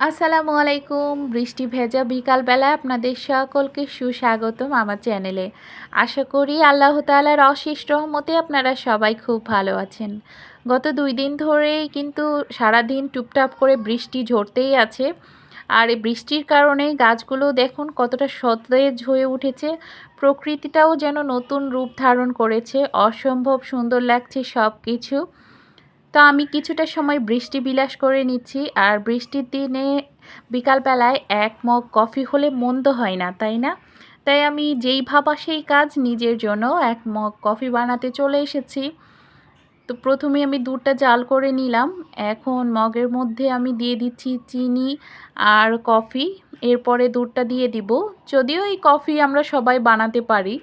আসসালামু আলাইকুম, বৃষ্টি ভেজা বিকালবেলা আপনাদের সকলকে সুস্বাগতম আমার চ্যানেলে। আশা করি আল্লাহ তালার অশেষ রহমতে আপনারা সবাই খুব ভালো আছেন। গত দুই দিন ধরেই কিন্তু সারাদিন টুপটাপ করে বৃষ্টি ঝরতেই আছে। আর এই বৃষ্টির কারণে গাছগুলো দেখুন কতটা সতেজ হয়ে উঠেছে। প্রকৃতিটাও যেন নতুন রূপ ধারণ করেছে। অসম্ভব সুন্দর লাগছে সব কিছু তো আমি কিছুটা সময় বৃষ্টি বিলাস করে নিচ্ছি। আর বৃষ্টির দিনে বিকালবেলায় এক মগ কফি হলে মন্দ হয় না, তাই না? তাই আমি যেই ভাবা সেই কাজ নিজের জন্য এক মগ কফি বানাতে চলে এসেছি। তো প্রথমে আমি দুধটা জাল করে নিলাম। এখন মগের মধ্যে আমি দিয়ে দিচ্ছি চিনি আর কফি। এরপরে দুধটা দিয়ে দিব। যদিও এই কফি আমরা সবাই বানাতে পারি।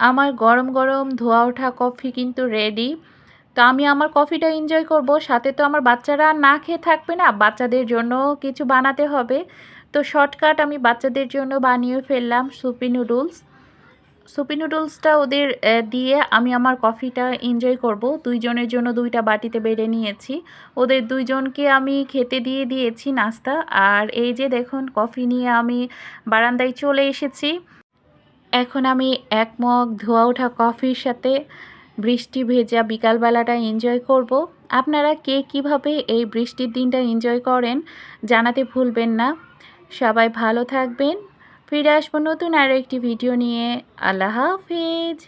আমার গরম গরম ধোয়া ওঠা কফি কিন্তু রেডি তো আমি আমার কফিটা এনজয় করব। সাথে তো আমার বাচ্চারা না খেয়ে থাকবে না। বাচ্চাদের জন্য কিছু বানাতে হবে। তো শর্টকাট আমি বাচ্চাদের জন্য বানিয়ে ফেললাম সুপি নুডলস সুপি নুডলসটা ওদের দিয়ে আমি আমার কফিটা এনজয় করব। দুইজনের জন্য দুইটা বাটিতে বেড়ে নিয়েছি। ওদের দুইজনকে আমি খেতে দিয়ে দিয়েছি নাস্তা। আর এই যে দেখুন, কফি নিয়ে আমি বারান্দায় চলে এসেছি। এখন আমি এক মগ ধোয়া ওঠা কফির সাথে বৃষ্টি ভেজা বিকালবেলাটা এনজয় করব। আপনারা কে কীভাবে এই বৃষ্টির দিনটা এনজয় করেন জানাতে ভুলবেন না। সবাই ভালো থাকবেন। ফিরে আসব নতুন আরও একটি ভিডিও নিয়ে। আল্লাহ হাফিজ।